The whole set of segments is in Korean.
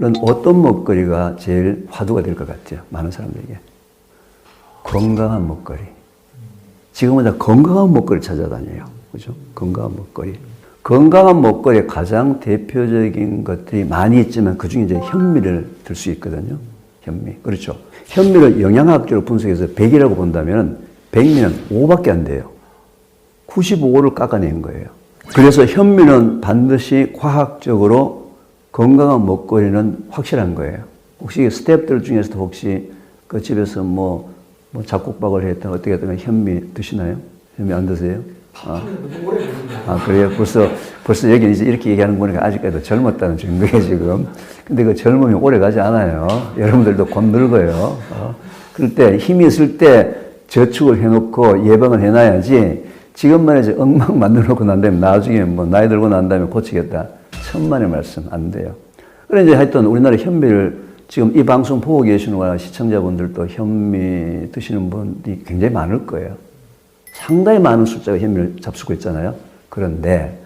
어떤 먹거리가 제일 화두가 될 것 같아요? 많은 사람들에게. 건강한 먹거리. 지금은 다 건강한 먹거리 찾아다녀요. 그죠? 건강한 먹거리. 건강한 먹거리의 가장 대표적인 것들이 많이 있지만 그 중에 이제 현미를 들 수 있거든요. 현미. 그렇죠. 현미를 영양학적으로 분석해서 100이라고 본다면 100미는 5밖에 안 돼요. 95를 깎아낸 거예요. 그래서 현미는 반드시 과학적으로 건강한 먹거리는 확실한 거예요. 혹시 스태프들 중에서도 혹시 그 집에서 뭐, 뭐 잡곡밥을 했다 어떻게 했다면 현미 드시나요? 현미 안 드세요? 아, 아 그래요? 벌써, 벌써 여기 이제 이렇게 얘기하는 거니까 아직까지도 젊었다는 증거예요, 지금. 근데 그 젊음이 오래 가지 않아요. 여러분들도 곧 늙어요. 어? 그럴 때 힘이 있을 때 저축을 해놓고 예방을 해놔야지 지금만 해서 엉망 만들어 놓고 난 다음에 나중에 뭐 나이 들고 난 다음에 고치겠다. 천만의 말씀 안 돼요. 그래 이제 하여튼 우리나라 현미를 지금 이 방송 보고 계시는 거나 시청자분들도 현미 드시는 분이 굉장히 많을 거예요. 상당히 많은 숫자가 현미를 잡수고 있잖아요. 그런데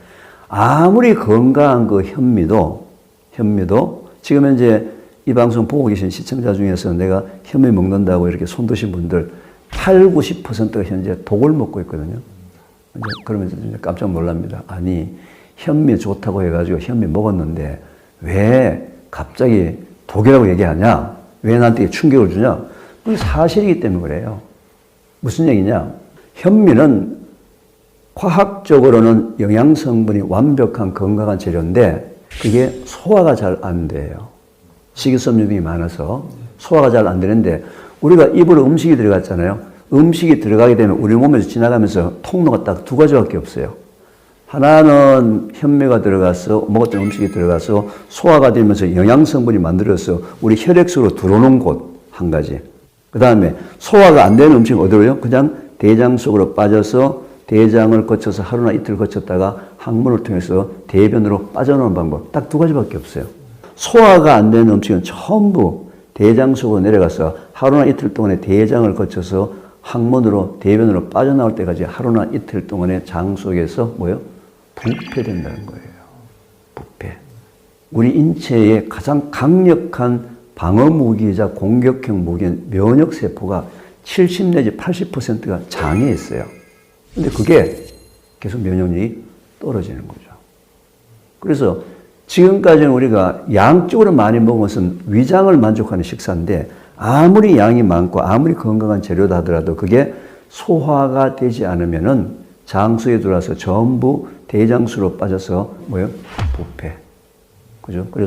아무리 건강한 그 현미도 현미도 지금 현재 이 방송 보고 계신 시청자 중에서 내가 현미 먹는다고 이렇게 손 드신 분들 8, 90%가 현재 독을 먹고 있거든요. 그러면 깜짝 놀랍니다. 아니, 현미 좋다고 해가지고 현미 먹었는데 왜 갑자기 독이라고 얘기하냐? 왜 나한테 충격을 주냐? 그게 사실이기 때문에 그래요. 무슨 얘기냐? 현미는 과학적으로는 영양 성분이 완벽한 건강한 재료인데 그게 소화가 잘 안 돼요. 식이섬유등이 많아서 소화가 잘 안 되는데 우리가 입으로 음식이 들어갔잖아요. 음식이 들어가게 되면 우리 몸에서 지나가면서 통로가 딱 두 가지밖에 없어요. 하나는 현미가 들어가서 먹었던 음식이 들어가서 소화가 되면서 영양 성분이 만들어서 우리 혈액 속으로 들어오는 곳 한 가지. 그 다음에 소화가 안 되는 음식은 어디로요? 그냥 대장 속으로 빠져서 대장을 거쳐서 하루나 이틀 거쳤다가 항문을 통해서 대변으로 빠져나오는 방법. 딱 두 가지밖에 없어요. 소화가 안 되는 음식은 전부 대장 속으로 내려가서 하루나 이틀 동안에 대장을 거쳐서 항문으로 대변으로 빠져나올 때까지 하루나 이틀 동안에 장 속에서 뭐요? 부패된다는 거예요. 부패. 우리 인체의 가장 강력한 방어 무기이자 공격형 무기인 면역 세포가 70 내지 80%가 장에 있어요. 근데 그게 계속 면역력이 떨어지는 거죠. 그래서 지금까지는 우리가 양쪽으로 많이 먹은 것은 위장을 만족하는 식사인데 아무리 양이 많고 아무리 건강한 재료다 하더라도 그게 소화가 되지 않으면은 장수에 들어와서 전부 대장수로 빠져서 뭐요? 부패. 그죠? 그래서